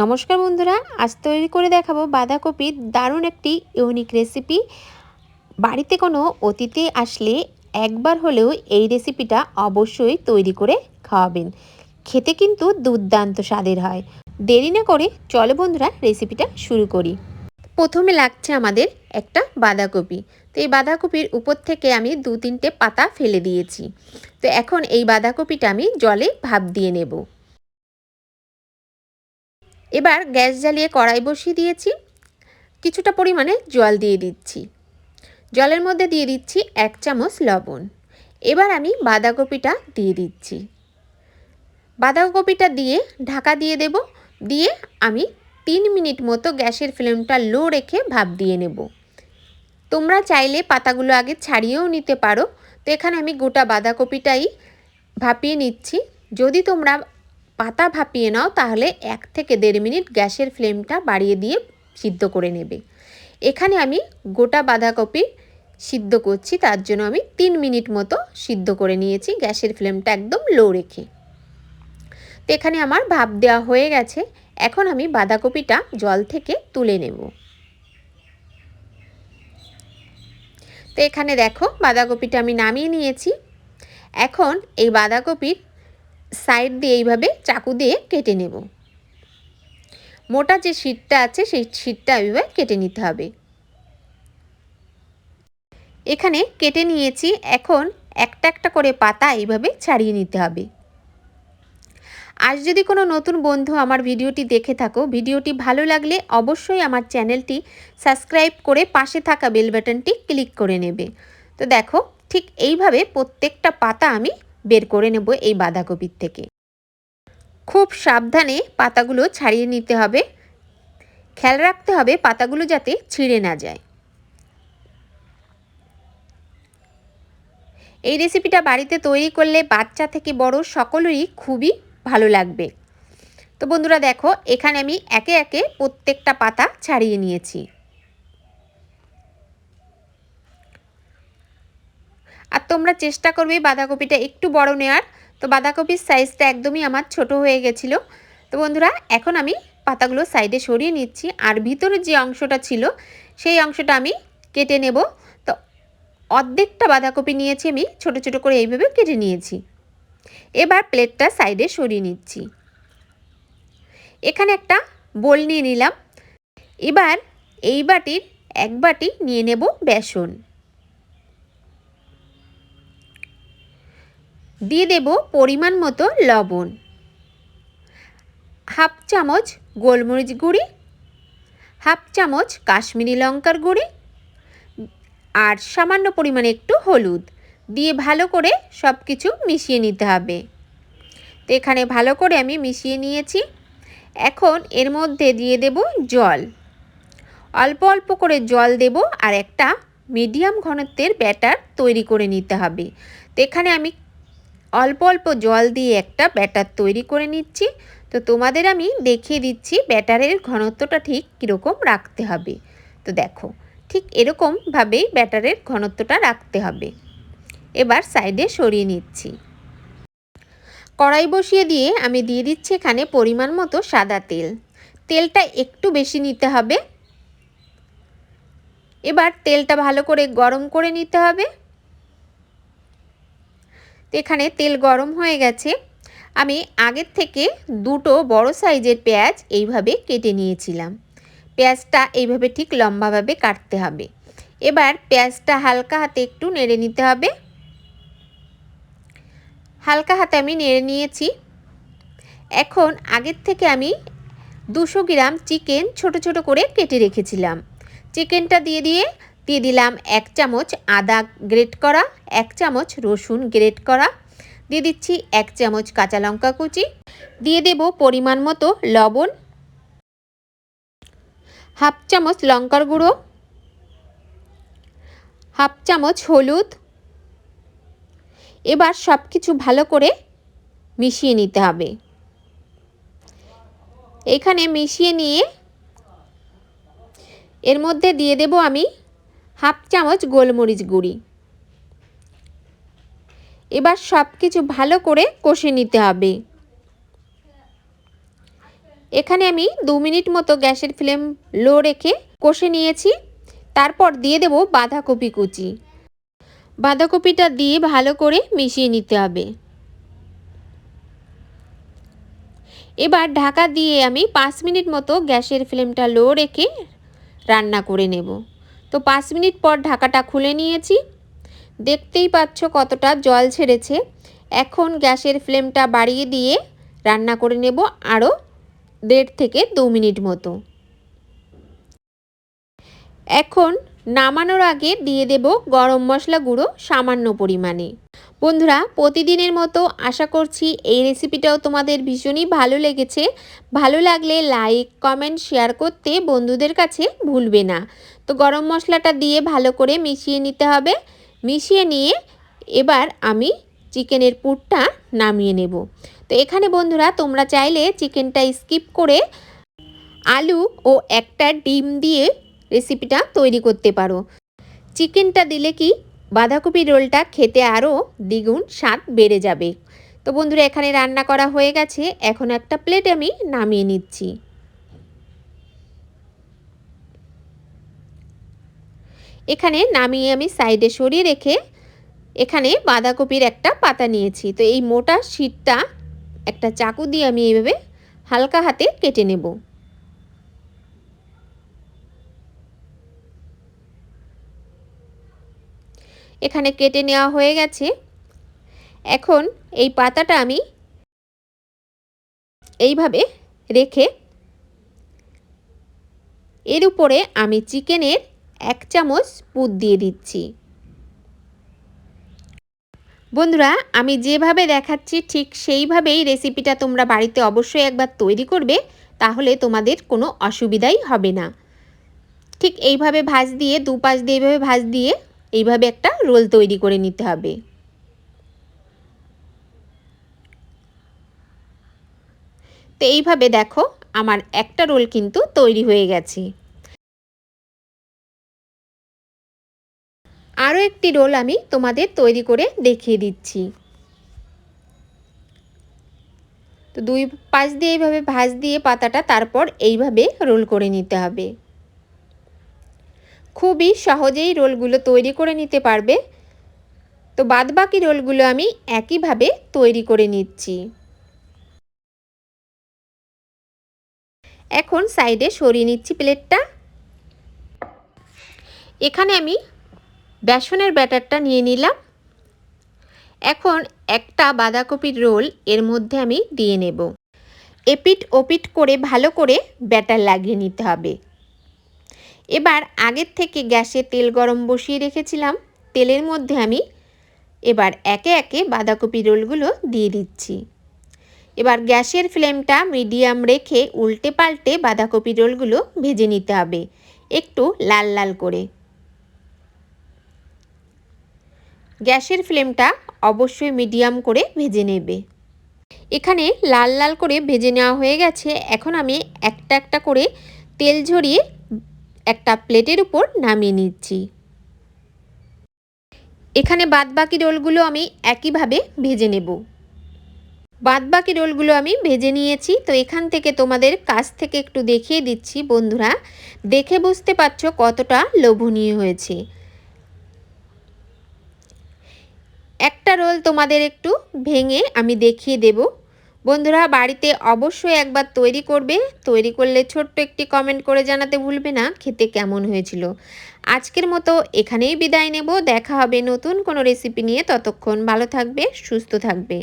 নমস্কার বন্ধুরা, আজ তৈরি করে দেখাবো বাঁধাকপির দারুণ একটি ইউনিক রেসিপি বাড়িতে কোনো অতিথি আসলে একবার হলেও এই রেসিপিটা অবশ্যই তৈরি করে খাওয়াবেন। খেতে কিন্তু দুর্দান্ত স্বাদের হয়। দেরি না করে চলো বন্ধুরা রেসিপিটা শুরু করি। প্রথমে লাগছে আমাদের একটা বাঁধাকপি। তো এই বাঁধাকপির উপর থেকে আমি দু তিনটে পাতা ফেলে দিয়েছি। তো এখন এই বাঁধাকপিটা আমি জলে ভাপ দিয়ে নেব। এবার গ্যাস জ্বালিয়ে কড়াই বসিয়ে দিয়েছি। কিছুটা পরিমাণে জল দিয়ে দিচ্ছি। জলের মধ্যে দিয়ে দিচ্ছি এক চামচ লবণ। এবার আমি বাঁধাকপিটা দিয়ে দিচ্ছি। বাঁধাকপিটা দিয়ে ঢাকা দিয়ে দেব। দিয়ে আমি তিন মিনিট মতো গ্যাসের ফ্লেমটা লো রেখে ভাপ দিয়ে নেব। তোমরা চাইলে পাতাগুলো আগে ছাড়িয়েও নিতে পারো। তো এখানে আমি গোটা বাঁধাকপিটাই ভাপিয়ে নিচ্ছি। যদি তোমরা পাতা ভাপিয়ে নাও, তাহলে এক থেকে দেড় মিনিট গ্যাসের ফ্লেমটা বাড়িয়ে দিয়ে সিদ্ধ করে নেবে। এখানে আমি গোটা বাঁধাকপি সিদ্ধ করছি, তার জন্য আমি তিন মিনিট মতো সিদ্ধ করে নিয়েছি, গ্যাসের ফ্লেমটা একদম লো রেখে। তো এখানে আমার ভাপ দেওয়া হয়ে গেছে, এখন আমি বাঁধাকপিটা জল থেকে তুলে নেব। তো এখানে দেখো, বাঁধাকপিটা আমি নামিয়ে নিয়েছি। এখন এই বাঁধাকপির সাইড দিয়ে এইভাবে চাকু দিয়ে কেটে নেব। মোটা যে শীটটা আছে, সেই শীটটা এইভাবে কেটে নিতে হবে। এখানে কেটে নিয়েছি, এখন একটা একটা করে পাতা এইভাবে ছাড়িয়ে নিতে হবে। আজ যদি কোনো নতুন বন্ধু আমার ভিডিওটি দেখে থাকো, ভিডিওটি ভালো লাগলে অবশ্যই আমার চ্যানেলটি সাবস্ক্রাইব করে পাশে থাকা বেল বাটনটি ক্লিক করে নেবে। তো দেখো, ঠিক এইভাবে প্রত্যেকটা পাতা আমি বের করে নেব এই বাঁধাকপির থেকে। খুব সাবধানে পাতাগুলো ছাড়িয়ে নিতে হবে। খেয়াল রাখতে হবে পাতাগুলো যাতে ছিঁড়ে না যায়। এই রেসিপিটা বাড়িতে তৈরি করলে বাচ্চা থেকে বড় সকলেরই খুবই ভালো লাগবে। তো বন্ধুরা দেখো, এখানে আমি একে একে প্রত্যেকটা পাতা ছাড়িয়ে নিয়েছি। আর তোমরা চেষ্টা করবে বাঁধাকপিটা একটু বড় নেওয়ার তো বাঁধাকপির সাইজটা একদমই আমার ছোট হয়ে গেছিল। তো বন্ধুরা, এখন আমি পাতাগুলো সাইডে সরিয়ে নিচ্ছি। আর ভিতরের যে অংশটা ছিল, সেই অংশটা আমি কেটে নেব। তো অর্ধেকটা বাঁধাকপি নিয়েছি আমি, ছোট ছোট করে এইভাবে কেটে নিয়েছি। এবার প্লেটটা সাইডে সরিয়ে নিচ্ছি। এখানে একটা বোল নিয়ে নিলাম। এবার এই বাটির এক বাটি নিয়ে নেব বেসন। দিয়ে দেব পরিমাণ মতো লবণ। হাফ চামচ গোলমরিচ গুঁড়ি, হাফ চামচ কাশ্মীরি লঙ্কার গুঁড়ি আর সামান্য পরিমাণে একটু হলুদ দিয়ে ভালো করে সব কিছু মিশিয়ে নিতে হবে। তো এখানে ভালো করে আমি মিশিয়ে নিয়েছি। এখন এর মধ্যে দিয়ে দেব জল। অল্প অল্প করে জল দেব আর একটা মিডিয়াম ঘনত্বের ব্যাটার তৈরি করে নিতে হবে। তো এখানে আমি অল্প অল্প জল দিয়ে একটা ব্যাটার তৈরি করে নিচ্ছি। তো তোমাদের আমি দেখিয়ে দিচ্ছি ব্যাটারের ঘনত্বটা ঠিক কীরকম রাখতে হবে। তো দেখো, ঠিক এরকমভাবেই ব্যাটারের ঘনত্বটা রাখতে হবে। এবার সাইডে সরিয়ে নিচ্ছি। কড়াই বসিয়ে দিয়ে আমি দিয়ে দিচ্ছি এখানে পরিমাণ মতো সাদা তেল। তেলটা একটু বেশি নিতে হবে। এবার তেলটা ভালো করে গরম করে নিতে হবে। তো এখানে তেল গরম হয়ে গেছে। আমি আগের থেকে দুটো বড় সাইজের পেঁয়াজ এইভাবে কেটে নিয়েছিলাম। পেঁয়াজটা এইভাবে ঠিক লম্বাভাবে কাটতে হবে। এবার পেঁয়াজটা হালকা হাতে একটু নেড়ে নিতে হবে। হালকা হাতে আমি নেড়ে নিয়েছি। এখন আগের থেকে আমি দুশো গ্রাম চিকেন ছোট ছোট করে কেটে রেখেছিলাম। চিকেনটা দিয়ে দিয়ে দিয়ে দিলাম এক চামচ আদা গ্রেট করা, এক চামচ রসুন গ্রেট করা। দিয়ে দিচ্ছি এক চামচ কাঁচা লঙ্কা কুচি। দিয়ে দেব পরিমাণ মতো লবণ। হাফ চামচ লঙ্কার গুঁড়ো। হাফ চামচ হলুদ। এবার সব কিছু ভালো করে মিশিয়ে নিতে হবে। এখানে মিশিয়ে নিয়ে এর মধ্যে দিয়ে দেব আমি হাফ চামচ গোলমরিচ গুঁড়ি। এবার সব কিছু ভালো করে কষে নিতে হবে। এখানে আমি দু মিনিট মতো গ্যাসের ফ্লেম লো রেখে কষে নিয়েছি। তারপর দিয়ে দেব বাঁধাকপি কুচি। বাঁধাকপিটা দিয়ে ভালো করে মিশিয়ে নিতে হবে। এবার ঢাকা দিয়ে আমি পাঁচ মিনিট মতো গ্যাসের ফ্লেমটা লো রেখে রান্না করে নেব। তো পাঁচ মিনিট পর ঢাকাটা খুলে নিয়েছি। দেখতেই পাচ্ছ কতটা জল ছেড়েছে। এখন গ্যাসের ফ্লেমটা বাড়িয়ে দিয়ে রান্না করে নেব আরও দেড় থেকে দু মিনিট মতো। এখন নামানোর আগে দিয়ে দেব গরম মশলা গুঁড়ো সামান্য পরিমাণে। বন্ধুরা, প্রতিদিনের মতো আশা করছি এই রেসিপিটাও তোমাদের ভীষণই ভালো লেগেছে। ভালো লাগলে লাইক কমেন্ট শেয়ার করতে বন্ধুদের কাছে ভুলবে না। তো গরম মশলাটা দিয়ে ভালো করে মিশিয়ে নিতে হবে। মিশিয়ে নিয়ে এবার আমি চিকেনের পুরটা নামিয়ে নেব। তো এখানে বন্ধুরা, তোমরা চাইলে চিকেনটা স্কিপ করে আলু ও একটা ডিম দিয়ে রেসিপিটা তৈরি করতে পারো। চিকেনটা দিলে কি বাঁধাকপি রোলটা খেতে আরও দ্বিগুণ স্বাদ বেড়ে যাবে। তো বন্ধুরা, এখানে রান্না করা হয়ে গেছে। এখন একটা প্লেট আমি নামিয়ে নিচ্ছি। এখানে নামিয়ে আমি সাইডে সরিয়ে রেখে এখানে বাঁধাকপির একটা পাতা নিয়েছি। তো এই মোটা শীতটা একটা চাকু দিয়ে আমি এইভাবে হালকা হাতে কেটে নেব। এখানে কেটে নেওয়া হয়ে গেছে। এখন এই পাতাটা আমি এইভাবে রেখে এর উপরে আমি চিকেনের এক চামচ পুর দিয়ে দিচ্ছি। বন্ধুরা, আমি যেভাবে দেখাচ্ছি ঠিক সেইভাবেই রেসিপিটা তোমরা বাড়িতে অবশ্যই একবার তৈরি করবে, তাহলে তোমাদের কোনো অসুবিধাই হবে না। ঠিক এইভাবে ভাজ দিয়ে, দুপাশ দিয়ে এইভাবে ভাজ দিয়ে এইভাবে একটা রোল তৈরি করে নিতে হবে। তো এইভাবে দেখো আমার একটা রোল কিন্তু তৈরি হয়ে গেছে। আরও একটি রোল আমি তোমাদের তৈরি করে দেখিয়ে দিচ্ছি। তো দুই পাশ দিয়ে এইভাবে ভাজ দিয়ে পাতাটা তারপর এইভাবে রোল করে নিতে হবে। খুবই সহজেই রোলগুলো তৈরি করে নিতে পারবে। তো বাদবাকি রোলগুলো আমি একইভাবে তৈরি করে নিচ্ছি। এখন সাইডে সরিয়ে নিচ্ছি প্লেটটা। এখানে আমি বেসনের ব্যাটারটা নিয়ে নিলাম। এখন একটা বাঁধাকপির রোল এর মধ্যে আমি দিয়ে নেব। এপিট ওপিট করে ভালো করে ব্যাটার লাগিয়ে নিতে হবে। এবার আগের থেকে গ্যাসে তেল গরম বসিয়ে রেখেছিলাম। তেলের মধ্যে আমি এবার একে একে বাঁধাকপি রোলগুলো দিয়ে দিচ্ছি। এবার গ্যাসের ফ্লেমটা মিডিয়াম রেখে উল্টে পাল্টে বাঁধাকপি রোলগুলো ভেজে নিতে হবে, একটু লাল লাল করে। গ্যাসের ফ্লেমটা অবশ্যই মিডিয়াম করে ভেজে নেবে। এখানে লাল লাল করে ভেজে নেওয়া হয়ে গেছে। এখন আমি একটা একটা করে তেল ঝরিয়ে একটা প্লেটের উপর নামিয়ে নিচ্ছি। এখানে বাদবাকি রোলগুলো আমি একইভাবে ভেজে নেব। বাদবাকি রোলগুলো আমি ভেজে নিয়েছি। তো এখান থেকে তোমাদের কাছ থেকে একটু দেখিয়ে দিচ্ছি বন্ধুরা। দেখে বুঝতে পারছ কতটা লোভনীয় হয়েছে। একটা রোল তোমাদের একটু ভেঙে আমি দেখিয়ে দেব। বন্ধুরা, বাড়িতে অবশ্যই একবার তৈরি করবে। তৈরি করলে ছোট্ট একটি কমেন্ট করে জানাতে ভুলবে না, খেতে কেমন হয়েছিল। আজকের মতো এখানেই বিদায় নেব। দেখা হবে নতুন কোনো রেসিপি নিয়ে। ততক্ষণ ভালো থাকবে, সুস্থ থাকবে।